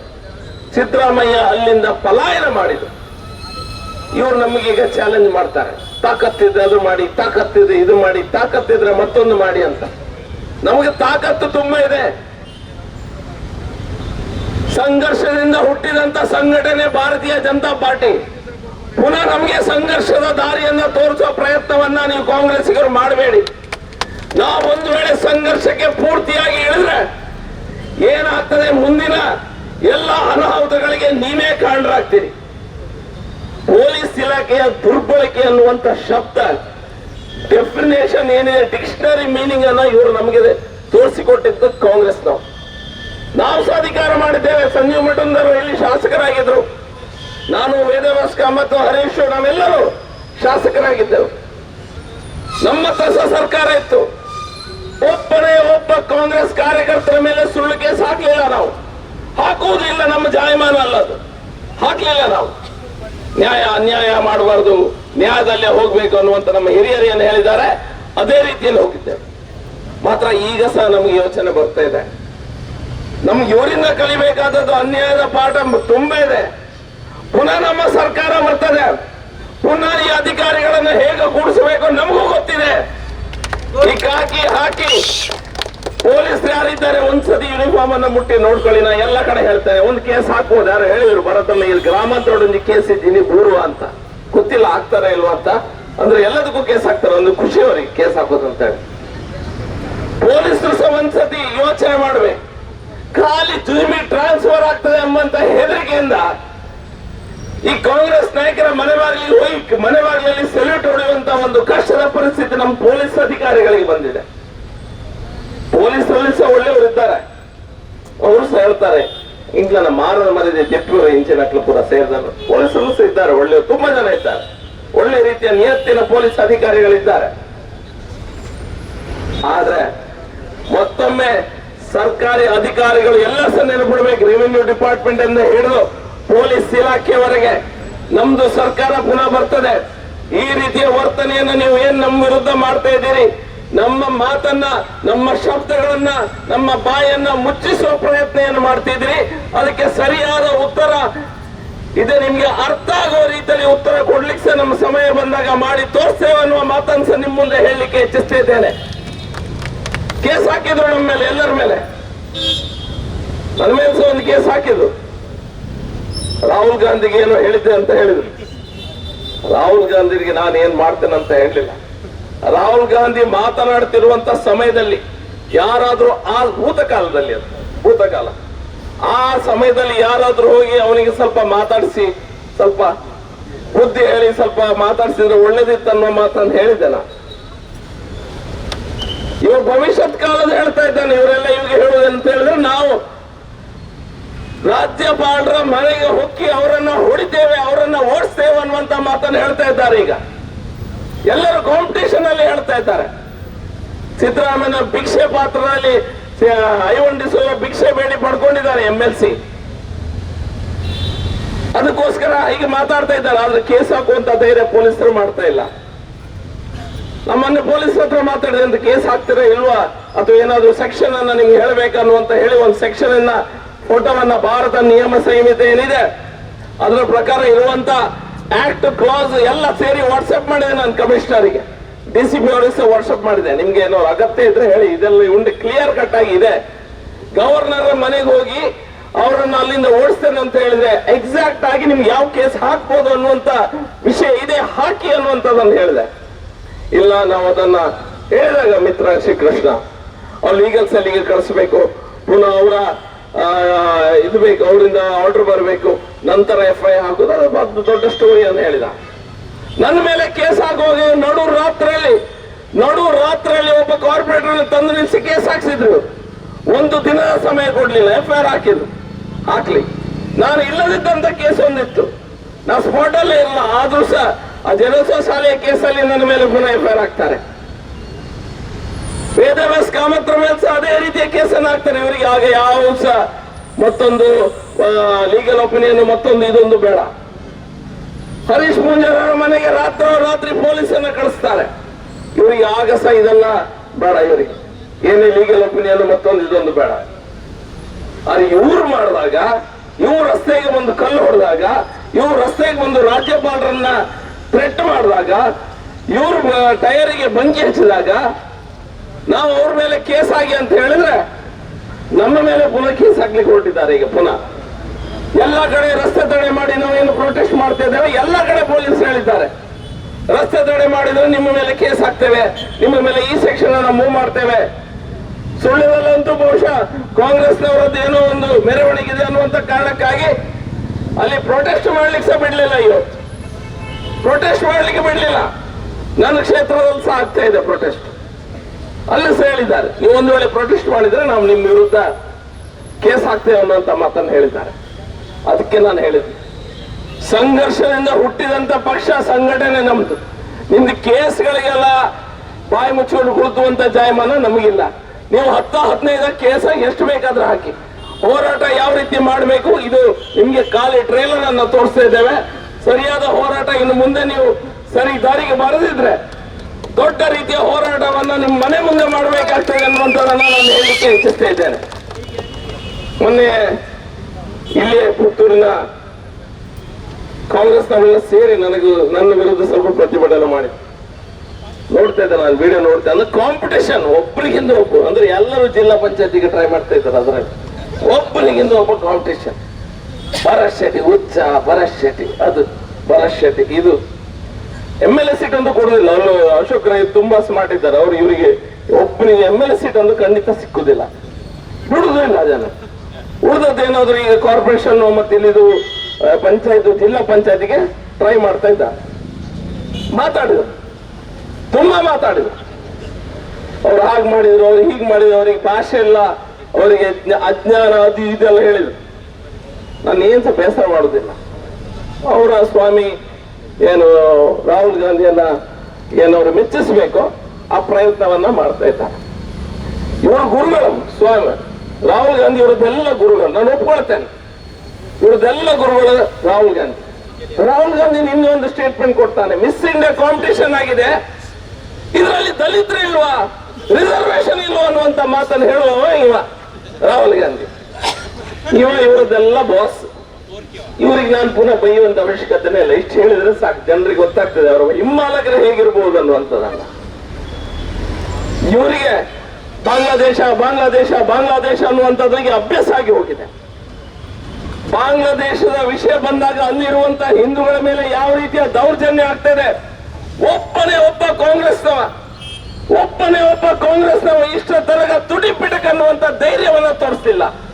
ಸಿದ್ದರಾಮಯ್ಯ ಅಲ್ಲಿಂದ ಪಲಾಯನ ಮಾಡಿದ್ರು. ಇವ್ರು ನಮಗೀಗ ಚಾಲೆಂಜ್ ಮಾಡ್ತಾರೆ. ತಾಕತ್ತಿದ್ರೆ ಅದು ಮಾಡಿ, ತಾಕತ್ತಿದ್ರೆ ಇದು ಮಾಡಿ, ತಾಕತ್ತಿದ್ರೆ ಮತ್ತೊಂದು ಮಾಡಿ ಅಂತ. ನಮಗೆ ತಾಕತ್ತು ತುಂಬಾ ಇದೆ. ಸಂಘರ್ಷದಿಂದ ಹುಟ್ಟಿದಂತ ಸಂಘಟನೆ ಭಾರತೀಯ ಜನತಾ ಪಾರ್ಟಿ. ಪುನಃ ನಮಗೆ ಸಂಘರ್ಷದ ದಾರಿಯನ್ನ ತೋರಿಸುವ ಪ್ರಯತ್ನವನ್ನ ನೀವು ಕಾಂಗ್ರೆಸ್ಸಿಗರು ಮಾಡಬೇಡಿ. ನಾವು ಒಂದು ವೇಳೆ ಸಂಘರ್ಷಕ್ಕೆ ಪೂರ್ತಿಯಾಗಿ ಇಳಿದ್ರೆ ಏನಾಗ್ತದೆ ಮುಂದಿನ ಎಲ್ಲ ಅನಾಹುತಗಳಿಗೆ ನೀವೇ ಕಾರಣರಾಗ್ತೀರಿ. ಪೊಲೀಸ್ ಇಲಾಖೆಯ ದುರ್ಬಳಕೆ ಅನ್ನುವಂತ ಶಬ್ದ ಡೆಫಿನೇಷನ್ ಏನಿದೆ ಡಿಕ್ಷನರಿ ಮೀನಿಂಗ್ ಅನ್ನ ಇವರು ನಮಗೆ ತೋರಿಸಿಕೊಟ್ಟಿದ್ದು ಕಾಂಗ್ರೆಸ್ ನಾವು. ನಾವು ಸಾಧಿಕಾರ ಮಾಡಿದ್ದೇವೆ ಸಂಜೀವ್ ಮಠಂದರು ಇಲ್ಲಿ ಶಾಸಕರಾಗಿದ್ರು. ನಾನು ವೇದವಾಸ್ಕ ಮತ್ತು ಹರೀಶ್ ನಾವೆಲ್ಲರೂ ಶಾಸಕರಾಗಿದ್ದೆವು. ನಮ್ಮ ಸರ್ಕಾರ ಇತ್ತು. ಒಬ್ಬನೇ ಒಬ್ಬ ಕಾಂಗ್ರೆಸ್ ಕಾರ್ಯಕರ್ತರ ಮೇಲೆ ಸುಳ್ಳು ಕೇಸ್ ಹಾಕ್ಲಿಲ್ಲ ನಾವು. ಹಾಕುವುದಿಲ್ಲ ನಮ್ಮ ಜಾಯಮಾನ ಅಲ್ಲ ಅದು ಹಾಕ್ಲಿಲ್ಲ ನಾವು. ನ್ಯಾಯ, ಅನ್ಯಾಯ ಮಾಡಬಾರ್ದು. ನ್ಯಾಯದಲ್ಲೇ ಹೋಗ್ಬೇಕು ಅನ್ನುವಂತ ನಮ್ಮ ಹಿರಿಯರು ಹೇಳಿದ್ದಾರೆ. ಅದೇ ರೀತಿಯಲ್ಲಿ ಹೋಗಿದ್ದೇವೆ. ಮಾತ್ರ ಈಗ ಸಹ ನಮಗೆ ಯೋಚನೆ ಬರ್ತಾ ಇದೆ. ನಮ್ಗೆ ಇವರಿಂದ ಕಲಿಬೇಕಾದದ್ದು ಅನ್ಯಾಯದ ಪಾಠ ತುಂಬ ಇದೆ. ಪುನಃ ನಮ್ಮ ಸರ್ಕಾರ ಬರ್ತದೆ. ಪುನಃ ಈ ಅಧಿಕಾರಿಗಳನ್ನು ಹೇಗೆ ಕೂಡಿಸಬೇಕು ನಮಗೂ ಗೊತ್ತಿದೆ. ಈ ಕಾಕಿ ಹಾಕಿ ಪೊಲೀಸ್ ಯಾರಿದ್ದಾರೆ, ಒಂದ್ಸತಿ ಯೂನಿಫಾರ್ಮ್ ಅನ್ನ ಮುಟ್ಟಿ ನೋಡ್ಕೊಳ್ಳಿ, ನಾ ಎಲ್ಲ ಕಡೆ ಹೇಳ್ತೇನೆ. ಒಂದ್ ಕೇಸ್ ಹಾಕ್ಬೋದು, ಯಾರು ಹೇಳಿದ್ರು, ಭರತಮ್ಮ, ಇಲ್ಲಿ ಗ್ರಾಮಾಂತರ ಒಂದು ಕೇಸ್ ಇದ್ದೀನಿ ಬೂರು ಅಂತ. ಗೊತ್ತಿಲ್ಲ ಹಾಕ್ತಾರ ಇಲ್ವಾ ಅಂತ. ಅಂದ್ರೆ ಎಲ್ಲದಕ್ಕೂ ಕೇಸ್ ಹಾಕ್ತಾರೆ, ಒಂದು ಖುಷಿ ಕೇಸ್ ಹಾಕೋದು ಅಂತ ಹೇಳಿ. ಪೊಲೀಸರು ಸಹ ಒಂದ್ಸತಿ ಯೋಚನೆ ಮಾಡ್ಬೇಕು. ಖಾಲಿ ಜುಮಿ ಟ್ರಾನ್ಸ್ಫರ್ ಆಗ್ತದೆ ಎಂಬಂತ ಹೆದರಿಕೆಯಿಂದ ಈ ಕಾಂಗ್ರೆಸ್ ನಾಯಕರ ಮನೆ ಬಾಗಿಲಿಗೆ ಹೋಗಿ ಮನೆ ಬಾಗಿಲಲ್ಲಿ ಸೆಲ್ಯೂಟ್ ಹೊಡೆಯುವಂತ ಒಂದು ಕಷ್ಟದ ಪರಿಸ್ಥಿತಿ ನಮ್ಮ ಪೊಲೀಸ್ ಅಧಿಕಾರಿಗಳಿಗೆ ಬಂದಿದೆ ಪೊಲೀಸರಲ್ಲಿ ಸಹ ಒಳ್ಳೆಯವರು ಇದ್ದಾರೆ ಅವರು ಸಹ ಹೇಳ್ತಾರೆ ಇಂಗ್ಲನ ಮಾರದ ಜಪ್ಪು ಇಂಚಿನ ಕೂಡ ಸೇರಿದವರು. ಪೊಲೀಸರು ಸಹ ಇದ್ದಾರೆ ಒಳ್ಳೆ ತುಂಬಾ ಜನ ಇದ್ದಾರೆ. ಒಳ್ಳೆ ರೀತಿಯ ನಿಯತ್ತಿನ ಪೊಲೀಸ್ ಅಧಿಕಾರಿಗಳಿದ್ದಾರೆ. ಆದ್ರೆ ಮತ್ತೊಮ್ಮೆ ಸರ್ಕಾರಿ ಅಧಿಕಾರಿಗಳು ಎಲ್ಲ ಸಹ ನೆನಪಿಡ್ಬೇಕು. ರೆವಿನ್ಯೂ ಡಿಪಾರ್ಟ್ಮೆಂಟ್ ಇಂದ ಹಿಡಿದು ಪೊಲೀಸ್ ಇಲಾಖೆವರೆಗೆ ನಮ್ದು ಸರ್ಕಾರ ಪುನಃ ಬರ್ತದೆ. ಈ ರೀತಿಯ ವರ್ತನೆಯನ್ನು ನೀವು ಏನ್ ನಮ್ಮ ವಿರುದ್ಧ ಮಾಡ್ತಾ ಇದ್ದೀರಿ? ನಮ್ಮ ಮಾತನ್ನ, ನಮ್ಮ ಶಬ್ದಗಳನ್ನ, ನಮ್ಮ ಬಾಯನ್ನ ಮುಚ್ಚಿಸುವ ಪ್ರಯತ್ನ ಮಾಡ್ತಿದ್ರಿ. ಅದಕ್ಕೆ ಸರಿಯಾದ ಉತ್ತರ, ಇದು ನಿಮ್ಗೆ ಅರ್ಥ ಆಗೋ ರೀತಿಯಲ್ಲಿ ಉತ್ತರ ಕೊಡ್ಲಿಕ್ಕೆ ಸಹ ನಮ್ಮ ಸಮಯ ಬಂದಾಗ ಮಾಡಿ ತೋರಿಸ್ತೇವೆ ಅನ್ನುವ ಮಾತನ್ನು ಸಹ ನಿಮ್ಮ ಮುಂದೆ ಹೇಳಲಿಕ್ಕೆ ಇಚ್ಛಿಸ್ತಾ ಇದ್ದೇನೆ ಕೇಸ್ ಹಾಕಿದ್ರು ನಮ್ಮ ಮೇಲೆ, ಎಲ್ಲರ ಮೇಲೆ. ನನ್ನ ಮೇಲೆ ಸಹ ಒಂದು ಕೇಸ್ ಹಾಕಿದ್ರು. ರಾಹುಲ್ ಗಾಂಧಿಗೆ ಏನೋ ಹೇಳಿದ್ದೆ ಅಂತ ಹೇಳಿದ್ರು. ರಾಹುಲ್ ಗಾಂಧಿಗೆ ನಾನು ಏನ್ ಮಾಡ್ತೇನೆ ಅಂತ ಹೇಳಲಿಲ್ಲ. ರಾಹುಲ್ ಗಾಂಧಿ ಮಾತನಾಡ್ತಿರುವಂತ ಸಮಯದಲ್ಲಿ ಯಾರಾದ್ರೂ ಆ ಭೂತಕಾಲದಲ್ಲಿ ಅದು, ಭೂತಕಾಲ. ಆ ಸಮಯದಲ್ಲಿ ಯಾರಾದ್ರೂ ಹೋಗಿ ಅವನಿಗೆ ಸ್ವಲ್ಪ ಮಾತಾಡಿಸಿ, ಸ್ವಲ್ಪ ಬುದ್ಧಿ ಹೇಳಿ, ಸ್ವಲ್ಪ ಮಾತಾಡಿಸಿದ್ರೆ ಒಳ್ಳೇದಿತ್ತು ಅನ್ನೋ ಮಾತನ್ನು ಹೇಳಿದೆ ಇವ ಭವಿಷ್ಯತ್ ಕಾಲದ ಹೇಳ್ತಾ ಇದ್ದಾನೆ, ಇವರೆಲ್ಲ ಇವ್ರಿಗೆ ಹೇಳುವುದು ಅಂತ ಹೇಳಿದ್ರೆ ನಾವು ರಾಜ್ಯಪಾಲರ ಮನೆಗೆ ಹೊಕ್ಕಿ ಅವರನ್ನ ಹೊಡಿತೇವೆ, ಅವರನ್ನ ಓಡಿಸ್ತೇವೆ ಅನ್ನುವಂತ ಮಾತನ್ನು ಹೇಳ್ತಾ ಇದ್ದಾರೆ ಈಗ. ಎಲ್ಲರೂ ಕಾಂಪಿಟೇಷನ್ ಅಲ್ಲಿ ಹೇಳ್ತಾ ಇದ್ದಾರೆ. ಸಿದ್ದರಾಮಯ್ಯ ಭಿಕ್ಷೆ ಪಾತ್ರದಲ್ಲಿ ಐವಂಡಿಸುವ ಭಿಕ್ಷೆ ಬೇಡಿ ಪಡ್ಕೊಂಡಿದ್ದಾರೆ ಎಂ ಎಲ್ ಸಿ ಅದಕ್ಕೋಸ್ಕರ ಹೀಗೆ ಮಾತಾಡ್ತಾ ಇದ್ದಾರೆ, ಆದ್ರೆ ಕೇಸ್ ಹಾಕುವಂತ ಧೈರ್ಯ ಪೊಲೀಸರು ಮಾಡ್ತಾ ಇಲ್ಲ. ನಮ್ಮನ್ನು ಪೊಲೀಸ್ ಹತ್ರ ಮಾತಾಡಿದ್ರೆ ಅಂತ ಕೇಸ್ ಹಾಕ್ತೀರಾ ಇಲ್ವಾ? ಅಥವಾ ಏನಾದ್ರೂ ಸೆಕ್ಷನ್ ಅನ್ನ ನಿಮ್ಗೆ ಹೇಳ್ಬೇಕನ್ನುವಂತ ಹೇಳಿ ಒಂದು ಸೆಕ್ಷನ್ ಅನ್ನ, ಫೋಟೋವನ್ನ ಭಾರತ ನಿಯಮ ಸಂಹಿತೆ ಏನಿದೆ, ಅದರ ಪ್ರಕಾರ ಇರುವಂತ ಆಕ್ಟ್ ಕ್ಲೋಸ್ ಎಲ್ಲ ಸೇರಿ ವಾಟ್ಸ್ಆಪ್ ಮಾಡಿದೆ ನಾನು ಕಮಿಷನರ್ಗೆ ಡಿ ಸಿ ಪಿ ಅವರಿಗೆ ಸಹ ಮಾಡಿದೆ. ನಿಮ್ಗೆ ಏನೋ ಅಗತ್ಯ ಇದ್ರೆ ಹೇಳಿ. ಇದೆಲ್ಲ ಉಂಡೆ ಕ್ಲಿಯರ್ ಕಟ್ ಆಗಿದೆ ಗವರ್ನರ್ ಮನೆಗೆ ಹೋಗಿ ಅವರನ್ನು ಅಲ್ಲಿಂದ ಓಡಿಸ್ತೇನೆ ಅಂತ ಹೇಳಿದ್ರೆ ಎಕ್ಸಾಕ್ಟ್ ಆಗಿ ನಿಮ್ಗೆ ಯಾವ ಕೇಸ್ ಹಾಕ್ಬೋದು ಅನ್ನುವಂತ ವಿಷಯ ಇದೆ. ಹಾಕಿ ಅನ್ನುವಂಥದ್ದನ್ನು ಹೇಳಿದೆ. ಇಲ್ಲ, ನಾವು ಅದನ್ನ ಹೇಳಿದಾಗ ಮಿತ್ರ ಶ್ರೀಕೃಷ್ಣ, ಅವ್ರು ಲೀಗಲ್ ಸೆಲ್ಲಿಗೆ ಕಳಿಸ್ಬೇಕು. ಪುನಃ ಅವರ ಇದು ಬೇಕು, ಅವರಿಂದ ಆರ್ಡರ್ ಬರಬೇಕು. ನಂತರ ಎಫ್ ಐ ಹಾಕುದು ಅದು ದೊಡ್ಡ ಸ್ಟೋರಿ ಅಂತ ಹೇಳಿದ. ನನ್ನ ಮೇಲೆ ಕೇಸ್ ಆಗುವಾಗ ನಡು ರಾತ್ರಿಯಲ್ಲಿ ನಡು ರಾತ್ರಿಯಲ್ಲಿ ಒಬ್ಬ ಕಾರ್ಪೊರೇಟರ್ ತಂದು ನಿಲ್ಲಿಸಿ ಕೇಸ್ ಹಾಕ್ಸಿದ್ರು. ಒಂದು ದಿನದ ಸಮಯ ಕೊಡ್ಲಿಲ್ಲ ಎಫ್ ಐ ಆರ್ ಹಾಕಿದ್ರು. ಹಾಕ್ಲಿ. ನಾನು ಇಲ್ಲದಿದ್ದಂತ ಕೇಸ್ ಒಂದಿತ್ತು. ನಾ ಸ್ಪಾಟ್ ಅಲ್ಲೇ ಇಲ್ಲ, ಆದ್ರೂ ಸಹ ಆ ಜನೋತ್ಸವ ಶಾಲೆಯ ಕೇಸಲ್ಲಿ ನನ್ನ ಮೇಲೆ ಪುನಃ ಎಫ್ ಐ ಆರ್ ಹಾಕ್ತಾರೆ. ವೇದವ್ಯಾಸ್ ಕಾಮತ್ರ ಮೇಲೆ ಅದೇ ರೀತಿಯ ಕೇಸನ್ನು ಹಾಕ್ತಾರೆ. ಇವರಿಗೆ ಆಗ ಯಾವ ಸಹ ಮತ್ತೊಂದು ಲೀಗಲ್ ಒಪಿನಿಯನ್ ಮತ್ತೊಂದು, ಇದೊಂದು ಬೇಡ. ಹರೀಶ್ ಮುಂಜಾನೆ ಮನೆಗೆ ರಾತ್ರಿ ರಾತ್ರಿ ಪೊಲೀಸನ್ನ ಕಳಿಸ್ತಾರೆ. ಇವರಿಗೆ ಆಗ ಸಹ ಇದೆಲ್ಲ ಬೇಡ ಇವರಿಗೆ. ಏನೇ ಲೀಗಲ್ ಒಪಿನಿಯನ್ ಮತ್ತೊಂದು, ಇದೊಂದು ಬೇಡ. ಆದ್ರೆ ಇವ್ರು ಮಾಡಿದಾಗ, ಇವ್ರು ರಸ್ತೆಗೆ ಒಂದು ಕಲ್ಲು ಹೊಡೆದಾಗ, ಇವ್ರು ರಸ್ತೆಗೆ ಒಂದು ರಾಜ್ಯಪಾಲರನ್ನ ಥ್ರೆಟ್ ಮಾಡಿದಾಗ, ಇವ್ರು ಟೈರಿಗೆ ಬಂಕಿ ಹಚ್ಚಿದಾಗ ನಾವು ಅವ್ರ ಮೇಲೆ ಕೇಸ್ ಆಗಿ ಅಂತ ಹೇಳಿದ್ರೆ ನಮ್ಮ ಮೇಲೆ ಪುನಃ ಕೇಸ್ ಹಾಕ್ಲಿಕ್ಕೆ ಹೊರಟಿದ್ದಾರೆ ಈಗ ಪುನಃ. ಎಲ್ಲ ಕಡೆ ರಸ್ತೆ ತಡೆ ಮಾಡಿ ನಾವು ಏನು ಪ್ರೊಟೆಸ್ಟ್ ಮಾಡ್ತಾ ಇದ್ದೇವೆ, ಎಲ್ಲ ಕಡೆ ಪೊಲೀಸ್ ಹೇಳಿದ್ದಾರೆ. ರಸ್ತೆ ತಡೆ ಮಾಡಿದ್ರೆ ನಿಮ್ಮ ಮೇಲೆ ಕೇಸ್ ಹಾಕ್ತೇವೆ, ನಿಮ್ಮ ಮೇಲೆ ಈ ಸೆಕ್ಷನ್ ಅನ್ನ ಮೂವ್ ಮಾಡ್ತೇವೆ. ಸುಳ್ಳಿನಲ್ಲಂತೂ ಬಹುಶಃ ಕಾಂಗ್ರೆಸ್ನವರದ್ದು ಏನೋ ಒಂದು ಮೆರವಣಿಗೆ ಇದೆ ಅನ್ನುವಂತ ಕಾರಣಕ್ಕಾಗಿ ಅಲ್ಲಿ ಪ್ರೊಟೆಸ್ಟ್ ಮಾಡ್ಲಿಕ್ಕೆ ಸಹ ಬಿಡ್ಲಿಲ್ಲ ಇವತ್ತು ಪ್ರೊಟೆಸ್ಟ್ ಮಾಡ್ಲಿಕ್ಕೆ ಬಿಡ್ಲಿಲ್ಲ. ನನ್ನ ಕ್ಷೇತ್ರದಲ್ಲಿ ಸಹ ಆಗ್ತಾ ಇದೆ ಪ್ರೊಟೆಸ್ಟ್ ಅಲ್ಲಿ ಸಹ ಹೇಳಿದ್ದಾರೆ. ನೀವು ಒಂದು ವೇಳೆ ಪ್ರೊಟೆಸ್ಟ್ ಮಾಡಿದ್ರೆ ನಾವು ನಿಮ್ಮ ವಿರುದ್ಧ ಕೇಸ್ ಹಾಕ್ತೇವೆ ಅನ್ನುವಂತ ಮಾತನ್ನು ಹೇಳಿದ್ದಾರೆ. ಅದಕ್ಕೆ ನಾನು ಹೇಳಿದ್ದೆ. ಸಂಘರ್ಷದಿಂದ ಹುಟ್ಟಿದಂತ ಪಕ್ಷ ಸಂಘಟನೆ ನಮ್ದು. ನಿಮ್ದು ಕೇಸ್ಗಳಿಗೆಲ್ಲ ಬಾಯಿ ಮುಚ್ಚಿಕೊಂಡು ಕುಳಿತುವಂತ ಜಾಯಮಾನ ನಮಗಿಲ್ಲ. ನೀವು ಹತ್ತು ಹದಿನೈದ ಕೇಸ ಎಷ್ಟು ಬೇಕಾದ್ರೂ ಹಾಕಿ. ಹೋರಾಟ ಯಾವ ರೀತಿ ಮಾಡಬೇಕು, ಇದು ನಿಮ್ಗೆ ಖಾಲಿ ಟ್ರೇಲರ್ ಅನ್ನ ತೋರಿಸ್ತಾ ಇದ್ದೇವೆ. ಸರಿಯಾದ ಹೋರಾಟ ಇನ್ನು ಮುಂದೆ ನೀವು ಸರಿ ದಾರಿಗೆ ಬರೆದಿದ್ರೆ ದೊಡ್ಡ ರೀತಿಯ ಹೋರಾಟವನ್ನು ನಿಮ್ಮ ಮನೆ ಮುಂದೆ ಮಾಡಬೇಕಾಗ್ತದೆ ಅನ್ನುವಂಥದ್ದನ್ನು ನಾನು ಹೇಳಲಿಕ್ಕೆ ಇಚ್ಛಿಸ್ತಾ ಇದ್ದೇನೆ. ಮೊನ್ನೆ ಇಲ್ಲೇ ಪುತ್ತೂರಿನ ಕಾಂಗ್ರೆಸ್ನವರೆಲ್ಲ ಸೇರಿ ನನಗೂ ನನ್ನ ವಿರುದ್ಧ ಸ್ವಲ್ಪ ಪ್ರತಿಭಟನೆ ಮಾಡಿ ನೋಡ್ತಾ ಇದ್ದೆ ನಾನು ವಿಡಿಯೋ ನೋಡ್ತಾ ಅಂದ್ರೆ ಕಾಂಪಿಟೇಷನ್ ಒಬ್ಬರಿಗಿಂತ ಒಬ್ಬ, ಅಂದ್ರೆ ಎಲ್ಲರೂ ಜಿಲ್ಲಾ ಪಂಚಾಯತಿಗೆ ಟ್ರೈ ಮಾಡ್ತಾ ಇದ್ದಾರೆ ಅದರಲ್ಲಿ. ಒಬ್ಬರಿಗಿಂತ ಒಬ್ಬ ಕಾಂಪಿಟೇಷನ್ ಭರತ್ ಶೆಟ್ಟಿ ಹುಚ್ಚ ಭರತ್ ಅದು ಭರತ್ ಇದು. ಎಂ ಎಲ್ ಎ ಸೀಟ್ ಅಂತೂ ಕೊಡುದಿಲ್ಲ. ಅವರು ಅಶೋಕ್ ರೈ ತುಂಬಾ ಸ್ಮಾರ್ಟ್ ಇದ್ದಾರೆ. ಅವ್ರು ಇವರಿಗೆ ಒಬ್ಬನಿಗೆ ಎಂ ಎಲ್ ಎ ಸೀಟ್ ಅಂತೂ ಖಂಡಿತ ಸಿಕ್ಕುದಿಲ್ಲ. ಉಳಿದಿಲ್ಲ ಜನ. ಉಳಿದದ್ದು ಏನಾದ್ರು ಈಗ ಕಾರ್ಪೊರೇಷನ್ ಮತ್ತೆ ಇಲ್ಲಿದು ಪಂಚಾಯತ್, ಜಿಲ್ಲಾ ಪಂಚಾಯತಿಗೆ ಟ್ರೈ ಮಾಡ್ತಾ ಇದ್ದ. ಮಾತಾಡಿದ್ರು. ತುಂಬಾ ಮಾತಾಡಿದ್ರು. ಅವ್ರು ಹಾಗೆ ಮಾಡಿದ್ರು, ಅವ್ರು ಹೀಗೆ ಮಾಡಿದ್ರು, ಅವರಿಗೆ ಭಾಷೆ ಇಲ್ಲ. ಅವರಿಗೆ ಜ್ಞ- ಅಜ್ಞಾನ, ಅದು ಇದೆಲ್ಲ ಹೇಳಿದ್ರು. ನಾನು ಸಹ ಬೇಸರ ಮಾಡುದಿಲ್ಲ. ಅವರ ಸ್ವಾಮಿ ಏನು ರಾಹುಲ್ ಗಾಂಧಿಯನ್ನ ಏನವರು ಮೆಚ್ಚಿಸಬೇಕು, ಆ ಪ್ರಯತ್ನವನ್ನ ಮಾಡ್ತಾ ಇದ್ದಾರೆ. ಇವರು ಗುರುಗಳು, ಸ್ವಾಮಿ. ರಾಹುಲ್ ಗಾಂಧಿ ಇವರದ್ದೆಲ್ಲ ಗುರುಗಳು, ನಾನು ಒಪ್ಕೊಳ್ತೇನೆ. ಇವರದ್ದೆಲ್ಲ ಗುರುಗಳು ರಾಹುಲ್ ಗಾಂಧಿ. ರಾಹುಲ್ ಗಾಂಧಿ ಇನ್ನೊಂದು ಸ್ಟೇಟ್ಮೆಂಟ್ ಕೊಡ್ತಾನೆ ಮಿಸ್ ಇಂಡಿಯಾ ಕಾಂಪಿಟೇಷನ್ ಆಗಿದೆ. ಇದರಲ್ಲಿ ದಲಿತರು ಇಲ್ವಾ? ರಿಸರ್ವೇಶನ್ ಇಲ್ವಾ ಅನ್ನುವಂತ ಮಾತನ್ನು ಹೇಳುವವ ಇವ, ರಾಹುಲ್ ಗಾಂಧಿ. ಇವ ಇವರದ್ದೆಲ್ಲ ಬಾಸ್ ಇವ್ರಿಗೆ ನಾನು ಪುನಃ ಬೈಯುವಂತ ಅವಶ್ಯಕತೆನೇ ಇಲ್ಲ. ಇಷ್ಟು ಹೇಳಿದ್ರೆ ಸಾಕು. ಜನರಿಗೆ ಗೊತ್ತಾಗ್ತದೆ ಅವರು ಹಿಮ್ಮಾಲಕರ ಹೇಗಿರ್ಬೋದು ಅನ್ನುವಂಥದ್ದಲ್ಲ. ಇವರಿಗೆ ಬಾಂಗ್ಲಾದೇಶ ಬಾಂಗ್ಲಾದೇಶ ಬಾಂಗ್ಲಾದೇಶ ಅನ್ನುವಂಥದ್ರಿಗೆ ಅಭ್ಯಾಸ ಆಗಿ ಹೋಗಿದೆ. ಬಾಂಗ್ಲಾದೇಶದ ವಿಷಯ ಬಂದಾಗ ಅಲ್ಲಿರುವಂತಹ ಹಿಂದೂಗಳ ಮೇಲೆ ಯಾವ ರೀತಿಯ ದೌರ್ಜನ್ಯ ಆಗ್ತದೆ? ಒಬ್ಬನೇ ಒಬ್ಬ ಕಾಂಗ್ರೆಸ್ನವ. ಒಬ್ಬನೇ ಒಬ್ಬ ಕಾಂಗ್ರೆಸ್ನವ ಇಷ್ಟ ತರಗ ತುಡಿಪಿಟಕ ಪಿಟಕ್ ಅನ್ನುವಂತ ಧೈರ್ಯವನ್ನ ತೋರಿಸ್ತಿಲ್ಲ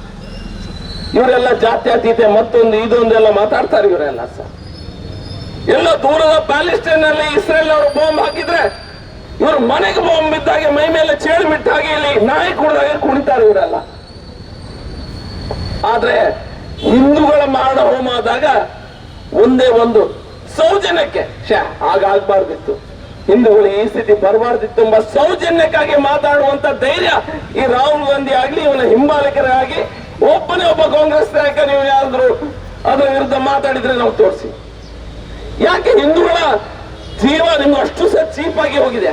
ಇವರೆಲ್ಲ ಜಾತ್ಯತೀತ ಮತ್ತೊಂದು ಇದೊಂದೆಲ್ಲ ಮಾತಾಡ್ತಾರೆ ಇವರೆಲ್ಲ ಸರ್. ಎಲ್ಲ ದೂರದ ಪ್ಯಾಲೆಸ್ಟೈನ್ ಅಲ್ಲಿ ಇಸ್ರೇಲ್ ಅವರು ಬಾಂಬ್ ಹಾಕಿದ್ರೆ, ಇವರು ಮನೆಗೆ ಬಾಂಬ್ ಬಿದ್ದಾಗೆ, ಮೈ ಮೇಲೆ ಚೇಳು ಬಿಟ್ಟ ಹಾಗೆ ಇಲ್ಲಿ ನಾಯಿ ಕುಡಿದಾಗೆ ಕುಣಿತಾರೆ ಇವರೆಲ್ಲ. ಆದ್ರೆ ಹಿಂದೂಗಳ ಮಾರಣ ಹೋಮ ಆದಾಗ ಒಂದೇ ಒಂದು ಸೌಜನ್ಯಕ್ಕೆ ಶ್ಯಾ ಹಾಗಾಗ್ಬಾರ್ದಿತ್ತು ಹಿಂದೂಗಳು ಈ ಸ್ಥಿತಿ ಬರಬಾರ್ದಿತ್ತು ಎಂಬ ಸೌಜನ್ಯಕ್ಕಾಗಿ ಮಾತಾಡುವಂತ ಧೈರ್ಯ ಈ ರಾಹುಲ್ ಗಾಂಧಿ ಆಗ್ಲಿ, ಇವನ ಹಿಂಬಾಲಕರಾಗಿ ಒಬ್ಬನೇ ಒಬ್ಬ ಕಾಂಗ್ರೆಸ್ ನಾಯಕ, ನೀವು ಯಾರಾದ್ರೂ ಅದರ ವಿರುದ್ಧ ಮಾತಾಡಿದ್ರೆ ನಾವು ತೋರಿಸಿ. ಯಾಕೆ ಹಿಂದೂಗಳ ಜೀವ ನಿಮ್ಗೆ ಅಷ್ಟು ಸಹ ಚೀಪ್ ಆಗಿ ಹೋಗಿದೆ?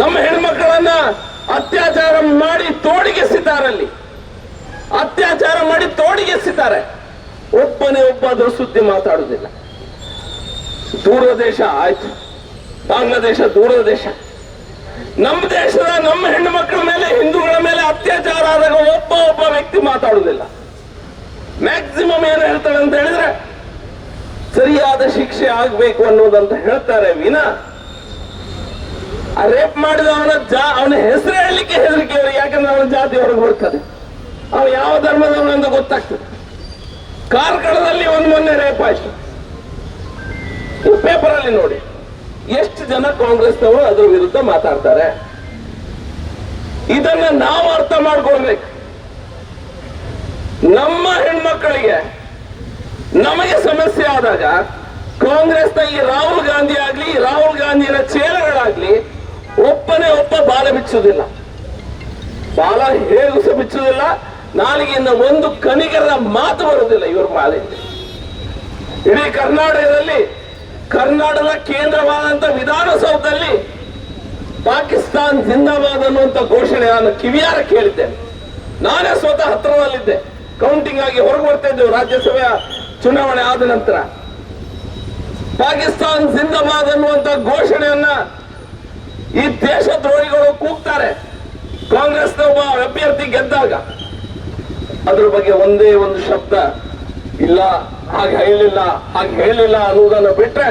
ನಮ್ಮ ಹೆಣ್ಮಕ್ಕಳನ್ನ ಅತ್ಯಾಚಾರ ಮಾಡಿ ತೋಡಿಗೆಸಿದ್ದಾರಲ್ಲಿ, ಅತ್ಯಾಚಾರ ಮಾಡಿ ತೋಡಿಗೆಸಿದ್ದಾರೆ. ಒಬ್ಬನೇ ಒಬ್ಬ ಅದರ ಸುದ್ದಿ ಮಾತಾಡುದಿಲ್ಲ ದೂರದ ದೇಶ ಆಯ್ತು. ಬಾಂಗ್ಲಾದೇಶ ದೂರದ ದೇಶ ನಮ್ಮ ದೇಶದ ನಮ್ಮ ಹೆಣ್ಣು ಮಕ್ಕಳ ಮೇಲೆ, ಹಿಂದೂಗಳ ಮೇಲೆ ಅತ್ಯಾಚಾರ ಆದಾಗ ಒಬ್ಬ ಒಬ್ಬ ವ್ಯಕ್ತಿ ಮಾತಾಡುವುದಿಲ್ಲ. ಮ್ಯಾಕ್ಸಿಮಮ್ ಏನು ಹೇಳ್ತಾಳೆ ಅಂತ ಹೇಳಿದ್ರೆ, ಸರಿಯಾದ ಶಿಕ್ಷೆ ಆಗ್ಬೇಕು ಅನ್ನೋದಂತ ಹೇಳ್ತಾರೆ ವಿನ. ಆ ರೇಪ್ ಮಾಡಿದ ಅವನ ಜಾ, ಅವನ ಹೆಸರು ಹೇಳಲಿಕ್ಕೆ ಹೆದರಿಕೆ ಅವರು ಯಾಕಂದ್ರೆ ಅವನ ಜಾತಿ ಹೊರಗೆ ಬರ್ತದೆ ಅವನು ಯಾವ ಧರ್ಮದವನು ಅಂತ ಗೊತ್ತಾಗ್ತದೆ. ಕಾರ್ಕಳದಲ್ಲಿ ಒಂದು ಮೊನ್ನೆ ರೇಪ್ ಆಯ್ತು. ಪೇಪರ್ ಅಲ್ಲಿ ನೋಡಿ. ಎಷ್ಟು ಜನ ಕಾಂಗ್ರೆಸ್ನವರು ಅದ್ರ ವಿರುದ್ಧ ಮಾತಾಡ್ತಾರೆ? ಇದನ್ನ ನಾವು ಅರ್ಥ ಮಾಡ್ಕೊಳ್ಬೇಕು. ನಮ್ಮ ಹೆಣ್ಮಕ್ಕಳಿಗೆ ನಮಗೆ ಸಮಸ್ಯೆ ಆದಾಗ ಕಾಂಗ್ರೆಸ್ನ ಈ ರಾಹುಲ್ ಗಾಂಧಿ ಆಗ್ಲಿ, ರಾಹುಲ್ ಗಾಂಧಿನ ಚೇಲಗಳಾಗ್ಲಿ ಒಬ್ಬನೇ ಒಬ್ಬ ಬಾಲ ಬಿಚ್ಚುವುದಿಲ್ಲ. ಬಾಲ ಹೇಗೂ ಸಹ ಬಿಚ್ಚುವುದಿಲ್ಲ. ನಾಲಿಗೆಯಿಂದ ಒಂದು ಕಣಿಗರ ಮಾತು ಬರುವುದಿಲ್ಲ ಇವ್ರ ಮಾಲಿಂದ ಇಡೀ ಕರ್ನಾಟಕದಲ್ಲಿ ಕರ್ನಾಟಕದ ಕೇಂದ್ರವಾದಂತ ವಿಧಾನಸೌಧದಲ್ಲಿ ಪಾಕಿಸ್ತಾನ್ ಜಿಂದಾಬಾದ್ ಅನ್ನುವಂತ ಘೋಷಣೆ ನಾನು ಕಿವಿಯಾರ ಕೇಳಿದ್ದೇನೆ. ನಾನೇ ಸ್ವತಃ ಹತ್ರದಲ್ಲಿದ್ದೆ ಕೌಂಟಿಂಗ್ ಆಗಿ ಹೊರಗೆ ಬರ್ತಾ ಇದ್ದೆವು ರಾಜ್ಯಸಭೆಯ ಚುನಾವಣೆ ಆದ ನಂತರ. ಪಾಕಿಸ್ತಾನ್ ಜಿಂದಾಬಾದ್ ಅನ್ನುವಂತ ಘೋಷಣೆಯನ್ನ ಈ ದೇಶದ್ರೋಹಿಗಳು ಕೂಗ್ತಾರೆ. ಕಾಂಗ್ರೆಸ್ನ ಒಬ್ಬ ಅಭ್ಯರ್ಥಿ ಗೆದ್ದಾಗ. ಅದ್ರ ಬಗ್ಗೆ ಒಂದೇ ಒಂದು ಶಬ್ದ ಇಲ್ಲ. ಹಾಗೆ ಹೇಳಿಲ್ಲ ಹಾಗೆ ಹೇಳಿಲ್ಲ ಅನ್ನುವುದನ್ನು ಬಿಟ್ರೆ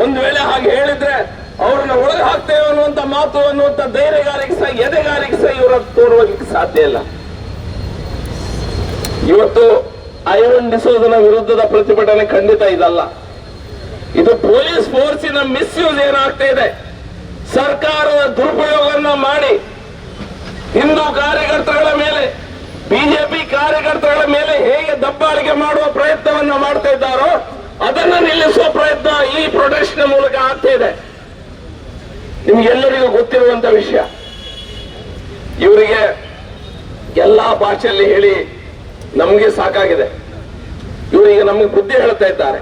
ಒಂದ್ ವೇಳೆ ಹಾಗೆ ಹೇಳಿದ್ರೆ ಅವ್ರನ್ನ ಒಳಗೆ ಹಾಕ್ತೇವೆ ಅನ್ನುವಂತ ಮಾತು ಅನ್ನುವಂತ ಧೈರ್ಯಗಾರಿಕೆ ಸಹ, ಎದೆಗಾರಿಕೆ ಸಹ ಇವರ ತೋರುವುದಕ್ಕೆ ಸಾಧ್ಯ ಇಲ್ಲ. ಇವತ್ತು ಐವನ್ ಡಿಸೋದನ ವಿರುದ್ಧದ ಪ್ರತಿಭಟನೆ ಖಂಡಿತ ಇದಲ್ಲ. ಇದು ಪೊಲೀಸ್ ಫೋರ್ಸಿನ ಮಿಸ್ಯೂಸ್ ಏನಾಗ್ತಾ ಇದೆ? ಸರ್ಕಾರದ ದುರುಪಯೋಗವನ್ನ ಮಾಡಿ ಹಿಂದೂ ಕಾರ್ಯಕರ್ತಗಳ ಮೇಲೆ ಬಿಜೆಪಿ ಕಾರ್ಯಕರ್ತಗಳ ಮೇಲೆ ಹೇಗೆ ದಬ್ಬಾಳಿಕೆ ಮಾಡುವ ಪ್ರಯತ್ನವನ್ನ ಮಾಡ್ತಾ ಇದ್ದಾರೋ, ಅದನ್ನು ನಿಲ್ಲಿಸುವ ಪ್ರಯತ್ನ ಈ ಪ್ರೊಟೆಸ್ಟ್ ಮೂಲಕ ಆಗ್ತಾ ಇದೆ. ನಿಮ್ಗೆಲ್ಲರಿಗೂ ಗೊತ್ತಿರುವಂತ ವಿಷಯ. ಇವರಿಗೆ ಎಲ್ಲಾ ಭಾಷೆಯಲ್ಲಿ ಹೇಳಿ ನಮ್ಗೆ ಸಾಕಾಗಿದೆ. ಇವರಿಗೆ ನಮಗೆ ಬುದ್ಧಿ ಹೇಳ್ತಾ ಇದ್ದಾರೆ.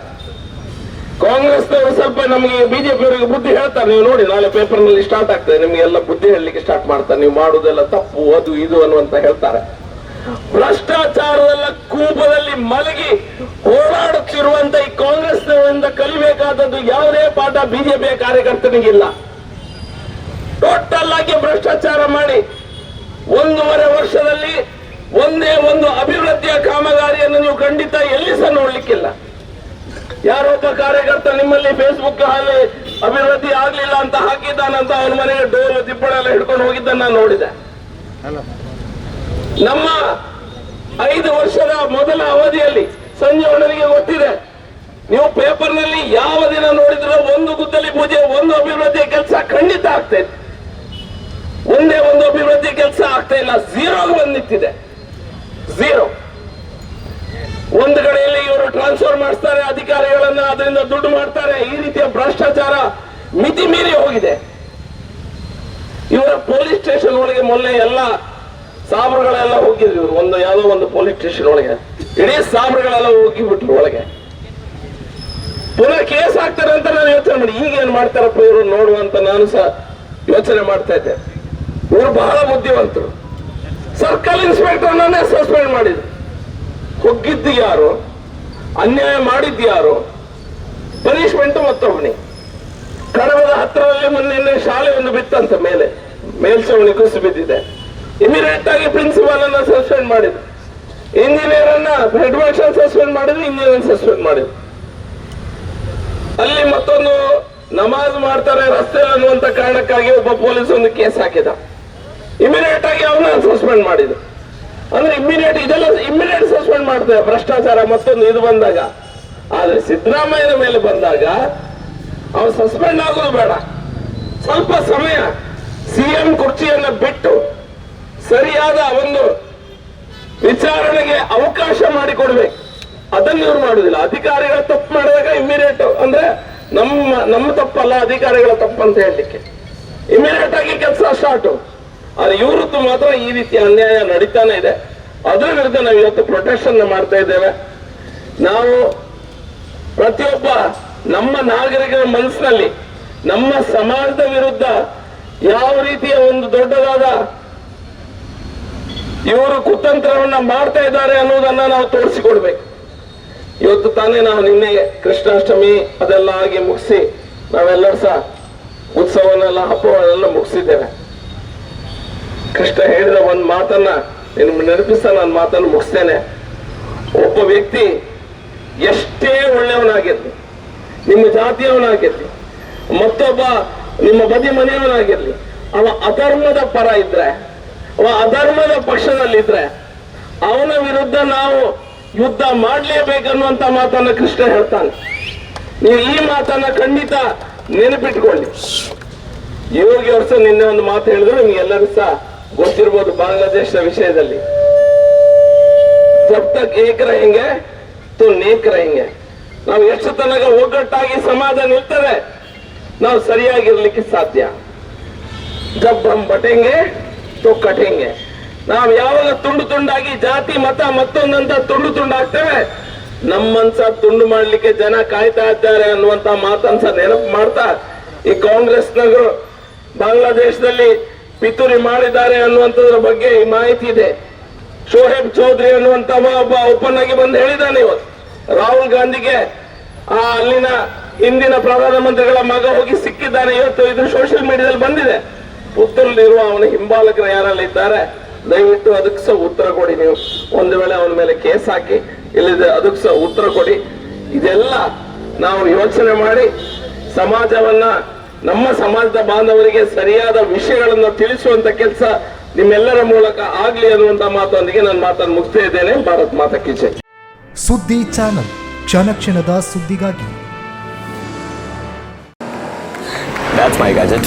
ಕಾಂಗ್ರೆಸ್ನವರು ಸ್ವಲ್ಪ ನಮಗೆ ಬಿಜೆಪಿ ಅವರಿಗೆ ಬುದ್ಧಿ ಹೇಳ್ತಾರೆ. ನೀವು ನೋಡಿ, ನಾಳೆ ಪೇಪರ್ನಲ್ಲಿ ಸ್ಟಾರ್ಟ್ ಆಗ್ತದೆ. ನಿಮ್ಗೆ ಎಲ್ಲ ಬುದ್ಧಿ ಹೇಳಲಿಕ್ಕೆ ಸ್ಟಾರ್ಟ್ ಮಾಡ್ತಾರೆ. ನೀವು ಮಾಡುವುದೆಲ್ಲ ತಪ್ಪು, ಅದು, ಇದು ಅನ್ನುವಂತ ಹೇಳ್ತಾರೆ. ಭ್ರಷ್ಟಾಚಾರದಲ್ಲ ಕೂಪದಲ್ಲಿ ಮಲಗಿ ಓಡಾಡುತ್ತಿರುವಂತ ಈ ಕಾಂಗ್ರೆಸ್ನವರಿಂದ ಕಲಿಬೇಕಾದದ್ದು ಯಾವುದೇ ಪಾಠ ಬಿಜೆಪಿಯ ಕಾರ್ಯಕರ್ತನಿಗಿಲ್ಲ. ಟೋಟಲ್ ಆಗಿ ಭ್ರಷ್ಟಾಚಾರ ಮಾಡಿ ಒಂದೂವರೆ ವರ್ಷದಲ್ಲಿ ಒಂದೇ ಒಂದು ಅಭಿವೃದ್ಧಿಯ ಕಾಮಗಾರಿಯನ್ನು ನೀವು ಖಂಡಿತ ಎಲ್ಲಿ ಸಹ ನೋಡ್ಲಿಕ್ಕಿಲ್ಲ. ಯಾರೊಬ್ಬ ಕಾರ್ಯಕರ್ತ ನಿಮ್ಮಲ್ಲಿ ಫೇಸ್ಬುಕ್ ಅಲ್ಲಿ ಅಭಿವೃದ್ಧಿ ಆಗ್ಲಿಲ್ಲ ಅಂತ ಹಾಕಿದ್ದಾನಂತ ಅವನ ಮನೆಗೆ ಡೋಲು ದಿಪ್ಪಳ ಎಲ್ಲ ಹಿಡ್ಕೊಂಡು ಹೋಗಿದ್ದನ್ನ ನಾನು ನೋಡಿದೆ ನಮ್ಮ ಐದು ವರ್ಷದ ಮೊದಲ ಅವಧಿಯಲ್ಲಿ ಸಂಜೀವಣ್ಣನಿಗೆ ಗೊತ್ತಿದೆ. ನೀವು ಪೇಪರ್ನಲ್ಲಿ ಯಾವ ದಿನ ನೋಡಿದ್ರು ಒಂದು ಗುದ್ದಲಿ ಪೂಜೆ, ಒಂದು ಅಭಿವೃದ್ಧಿ ಕೆಲಸ ಖಂಡಿತ ಆಗ್ತಾ ಇದೆ. ಒಂದೇ ಒಂದು ಅಭಿವೃದ್ಧಿ ಕೆಲಸ ಆಗ್ತಾ ಇಲ್ಲ ಝೀರೋ ಬಂದು ನಿಂತಿದೆ ಝೀರೋ ಒಂದು ಕಡೆಯಲ್ಲಿ ಇವರು ಟ್ರಾನ್ಸ್ಫರ್ ಮಾಡಿಸ್ತಾರೆ, ಅಧಿಕಾರಿಗಳನ್ನ, ಅದರಿಂದ ದುಡ್ಡು ಮಾಡ್ತಾರೆ, ಈ ರೀತಿಯ ಭ್ರಷ್ಟಾಚಾರ ಮಿತಿ ಮೀರಿ ಹೋಗಿದೆ. ಇವರ ಪೊಲೀಸ್ ಸ್ಟೇಷನ್ ಒಳಗೆ ಮೊನ್ನೆ ಎಲ್ಲ ಸಾಬ್ರುಗಳೆಲ್ಲ ಹೋಗಿದ್ರು. ಇವ್ರು ಒಂದು ಯಾವುದೋ ಒಂದು ಪೊಲೀಸ್ ಸ್ಟೇಷನ್ ಒಳಗೆ. ಇಡೀ ಸಾಬ್ರುಗಳೆಲ್ಲ ಹೋಗಿಬಿಟ್ರು ಒಳಗೆ. ಪುನಃ ಕೇಸ್ ಹಾಕ್ತಾರೆ ಅಂತ ನಾನು ಯೋಚನೆ ಮಾಡಿ. ಈಗ ಏನ್ ಮಾಡ್ತಾರಪ್ಪ ಇವರು ನೋಡುವಂತ ನಾನು ಸಹ ಯೋಚನೆ ಮಾಡ್ತಾ ಇದ್ದೆ. ಇವರು ಬಹಳ ಬುದ್ಧಿವಂತರು. ಸರ್ಕಲ್ ಇನ್ಸ್ಪೆಕ್ಟರ್ ನನ್ನೇ ಸಸ್ಪೆಂಡ್ ಮಾಡಿದ್ರು. ಹೊಗ್ಗಿದ್ದು ಯಾರು? ಅನ್ಯಾಯ ಮಾಡಿದ್ದು ಯಾರು? ಪನಿಷ್ಮೆಂಟ್ ಮತ್ತೊಬ್ಬನಿ ಕಡವದ ಹತ್ತಿರದಲ್ಲಿ ಮೊನ್ನೆ ಶಾಲೆ ಒಂದು ಬಿತ್ತಂತ ಮೇಲೆ. ಮೇಲ್ಛಾವಣಿ ಕುಸಿದು ಬಿದ್ದಿದೆ ಇಮಿಡಿಯೇಟ್ ಆಗಿ ಪ್ರಿನ್ಸಿಪಾಲ್ ಅನ್ನ ಸಸ್ಪೆಂಡ್ ಮಾಡಿದ್ರು. ಇಂಜಿನಿಯರ್ ಅನ್ನ ಹೆಡ್ ಮಾಸ್ಟರ್ ಸಸ್ಪೆಂಡ್ ಮಾಡಿದ್ರು ಇಂಜಿನಿಯರ್ ಸಸ್ಪೆಂಡ್ ಮಾಡಿದ್ರು. ಅಲ್ಲಿ ಮತ್ತೊಂದು ನಮಾಜ್ ಮಾಡ್ತಾರೆ ರಸ್ತೆ ಅನ್ನುವಂತ ಕಾರಣಕ್ಕಾಗಿ ಒಬ್ಬ ಪೊಲೀಸ್ ಒಂದು ಕೇಸ್ ಹಾಕಿದ. ಇಮಿಡಿಯೇಟ್ ಆಗಿ ಅವನ ಸಸ್ಪೆಂಡ್ ಮಾಡಿದ್ರು. ಅಂದ್ರೆ ಇಮ್ಮಿಡಿಯೇಟ್ ಇದೆಲ್ಲ ಇಮಿಡಿಯೇಟ್ ಸಸ್ಪೆಂಡ್ ಮಾಡ್ತಾರೆ ಭ್ರಷ್ಟಾಚಾರ ಮತ್ತೊಂದು ಇದು ಬಂದಾಗ. ಆದ್ರೆ ಸಿದ್ದರಾಮಯ್ಯನ ಮೇಲೆ ಬಂದಾಗ ಅವ್ರು ಸಸ್ಪೆಂಡ್ ಆಗೋದು ಬೇಡ. ಸ್ವಲ್ಪ ಸಮಯ ಸಿಎಂ ಕುರ್ಚಿಯನ್ನ ಬಿಟ್ಟು ಸರಿಯಾದ ಒಂದು ವಿಚಾರಣೆಗೆ ಅವಕಾಶ ಮಾಡಿಕೊಡ್ಬೇಕು. ಅದನ್ನು ಇವ್ರು ಮಾಡುದಿಲ್ಲ. ಅಧಿಕಾರಿಗಳ ತಪ್ಪು ಮಾಡಿದಾಗ ಇಮಿಡಿಯೇಟ್ ಅಂದ್ರೆ ನಮ್ಮ ನಮ್ಮ ತಪ್ಪಲ್ಲ, ಅಧಿಕಾರಿಗಳ ತಪ್ಪು ಅಂತ ಹೇಳಲಿಕ್ಕೆ. ಇಮಿಡಿಯೇಟ್ ಆಗಿ ಕೆಲಸ ಸ್ಟಾರ್ಟ್ ಆದ್ರೆ ಇವ್ರದ್ದು ಮಾತ್ರ ಈ ರೀತಿ ಅನ್ಯಾಯ ನಡೀತಾನೆ ಇದೆ. ಅದರ ವಿರುದ್ಧ ನಾವು ಇವತ್ತು ಪ್ರೊಟೆಕ್ಷನ್ ಮಾಡ್ತಾ ಇದ್ದೇವೆ. ನಾವು ಪ್ರತಿಯೊಬ್ಬ ನಮ್ಮ ನಾಗರಿಕರ ಮನಸ್ಸಿನಲ್ಲಿ ನಮ್ಮ ಸಮಾಜದ ವಿರುದ್ಧ ಯಾವ ರೀತಿಯ ಒಂದು ದೊಡ್ಡದಾದ ಇವರು ಕುತಂತ್ರವನ್ನ ಮಾಡ್ತಾ ಇದ್ದಾರೆ ಅನ್ನೋದನ್ನ ನಾವು ತೋರಿಸಿಕೊಡ್ಬೇಕು. ಇವತ್ತು ತಾನೇ ನಾವು ನಿನ್ನೆ ಕೃಷ್ಣಾಷ್ಟಮಿ ಅದೆಲ್ಲ ಆಗಿ ಮುಗಿಸಿ ನಾವೆಲ್ಲರೂ ಸಹ ಉತ್ಸವನೆಲ್ಲ ಹಬ್ಬವನ್ನೆಲ್ಲ ಮುಗಿಸಿದ್ದೇವೆ. ಕೃಷ್ಣ ಹೇಳಿದ ಒಂದು ಮಾತನ್ನ ನಿಮ್ಗೆ ನೆನಪಿಸ ನಾನು ಮಾತನ್ನು ಮುಗಿಸ್ತೇನೆ. ಒಬ್ಬ ವ್ಯಕ್ತಿ ಎಷ್ಟೇ ಒಳ್ಳೆಯವನಾಗಿರ್ಲಿ, ನಿಮ್ಮ ಜಾತಿಯವನಾಗಿರ್ಲಿ, ಮತ್ತೊಬ್ಬ ನಿಮ್ಮ ಬದಿ ಮನೆಯವನಾಗಿರ್ಲಿ ಅವ ಅಧರ್ಮದ ಪರ ಇದ್ರೆ ಅಧರ್ಮದ ಪಕ್ಷದಲ್ಲಿದ್ರೆ ಅವನ ವಿರುದ್ಧ ನಾವು ಯುದ್ಧ ಮಾಡಲೇಬೇಕನ್ನುವಂತ ಮಾತನ್ನ ಕೃಷ್ಣ ಹೇಳ್ತಾನೆ. ನೀವು ಈ ಮಾತನ್ನ ಖಂಡಿತ ನೆನಪಿಟ್ಕೊಳ್ಳಿ. ಯೋಗಿ ವರ್ಷ ನಿನ್ನೆ ಒಂದು ಮಾತು ಹೇಳಿದ್ರು ನಿಮ್ಗೆಲ್ಲರೂ ಸಹ ಗೊತ್ತಿರ್ಬೋದು ಬಾಂಗ್ಲಾದೇಶದ ವಿಷಯದಲ್ಲಿ. ಜಪ್ತ ಏಕ್ ಹಿಂಗೆ ತು ನೇಕ್ ಹಿಂಗೆ. ನಾವು ಎಷ್ಟು ತನಕ ಒಗ್ಗಟ್ಟಾಗಿ ಸಮಾಜ ನಿಲ್ತದೆ, ನಾವು ಸರಿಯಾಗಿರ್ಲಿಕ್ಕೆ ಸಾಧ್ಯ. ಜಬ್ಬಂ ಬಟೆಂಗೆ ತೋ ಕಟಿಂಗ್ ನಾವ್ ಯಾವಾಗ ತುಂಡು ತುಂಡಾಗಿ ಜಾತಿ, ಮತ ಮತ್ತೊಂದಂತ ತುಂಡು ತುಂಡಾಗ್ತೇವೆ ನಮ್ಮನ್ಸ ತುಂಡು ಮಾಡ್ಲಿಕ್ಕೆ ಜನ ಕಾಯ್ತಾ ಇದ್ದಾರೆ ಅನ್ನುವಂತ ಮಾತನ್ಸ ನೆನಪು ಮಾಡ್ತಾ ಈ ಕಾಂಗ್ರೆಸ್ನವರು ಬಾಂಗ್ಲಾದೇಶದಲ್ಲಿ ಪಿತೂರಿ ಮಾಡಿದ್ದಾರೆ ಅನ್ನುವಂಥದ್ರ ಬಗ್ಗೆ ಈ ಮಾಹಿತಿ ಇದೆ. ಶೋಹೇಬ್ ಚೌಧರಿ ಅನ್ನುವಂತ ಒಬ್ಬ ಓಪನ್ ಆಗಿ ಬಂದು ಹೇಳಿದ್ದಾನೆ ಇವತ್ತು. ರಾಹುಲ್ ಗಾಂಧಿಗೆ ಆ ಅಲ್ಲಿನ ಹಿಂದಿನ ಪ್ರಧಾನಮಂತ್ರಿಗಳ ಮಗ ಹೋಗಿ ಸಿಕ್ಕಿದ್ದಾನೆ. ಇವತ್ತು ಇದು ಸೋಷಿಯಲ್ ಮೀಡಿಯಾದಲ್ಲಿ ಬಂದಿದೆ. ಪುತ್ತೂರಿರುವ ಅವನ ಹಿಂಬಾಲಕರು ಯಾರಲ್ಲಿ ಇದ್ದಾರೆ ದಯವಿಟ್ಟು ಅದಕ್ಕೆ ಸಹ ಉತ್ತರ ಕೊಡಿ ನೀವು. ಒಂದು ವೇಳೆ ಅವನ ಮೇಲೆ ಕೇಸ್ ಹಾಕಿ ಇಲ್ಲಿದೆ ಅದಕ್ಕೆ ಸಹ ಉತ್ತರ ಕೊಡಿ. ಇದೆಲ್ಲ ನಾವು ಯೋಚನೆ ಮಾಡಿ ಸಮಾಜವನ್ನ ನಮ್ಮ ಸಮಾಜದ ಬಾಂಧವರಿಗೆ ಸರಿಯಾದ ವಿಷಯಗಳನ್ನು ತಿಳಿಸುವಂತ ಕೆಲಸ ನಿಮ್ಮೆಲ್ಲರ ಮೂಲಕ ಆಗ್ಲಿ ಅನ್ನುವಂತ ಮಾತೊಂದಿಗೆ ನಾನು ಮಾತನ್ನು ಮುಗಿಸ್ತಾ ಇದ್ದೇನೆ. ಭಾರತ್ ಮಾತಾ ಕಿಚೆ ಸುದ್ದಿ ಚಾನಲ್ ಕ್ಷಣ ಕ್ಷಣದ ಸುದ್ದಿಗಾಗಿ. That's my gadget.